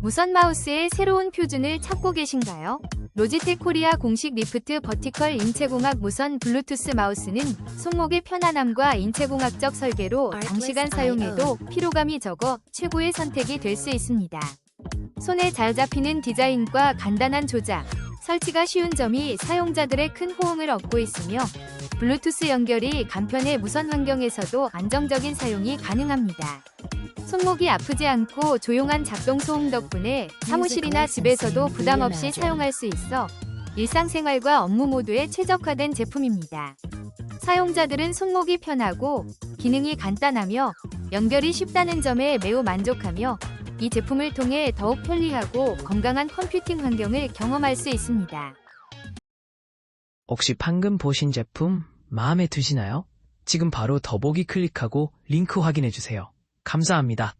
무선 마우스의 새로운 표준을 찾고 계신가요? 로지텍 코리아 공식 리프트 버티컬 인체공학 무선 블루투스 마우스는 손목의 편안함과 인체공학적 설계로 장시간 사용해도 피로감이 적어 최고의 선택이 될 수 있습니다. 손에 잘 잡히는 디자인과 간단한 조작, 설치가 쉬운 점이 사용자들의 큰 호응을 얻고 있으며 블루투스 연결이 간편해 무선 환경에서도 안정적인 사용이 가능합니다. 손목이 아프지 않고 조용한 작동 소음 덕분에 사무실이나 집에서도 부담 없이 사용할 수 있어 일상생활과 업무 모두에 최적화된 제품입니다. 사용자들은 손목이 편하고 기능이 간단하며 연결이 쉽다는 점에 매우 만족하며 이 제품을 통해 더욱 편리하고 건강한 컴퓨팅 환경을 경험할 수 있습니다. 혹시 방금 보신 제품 마음에 드시나요? 지금 바로 더보기 클릭하고 링크 확인해 주세요. 감사합니다.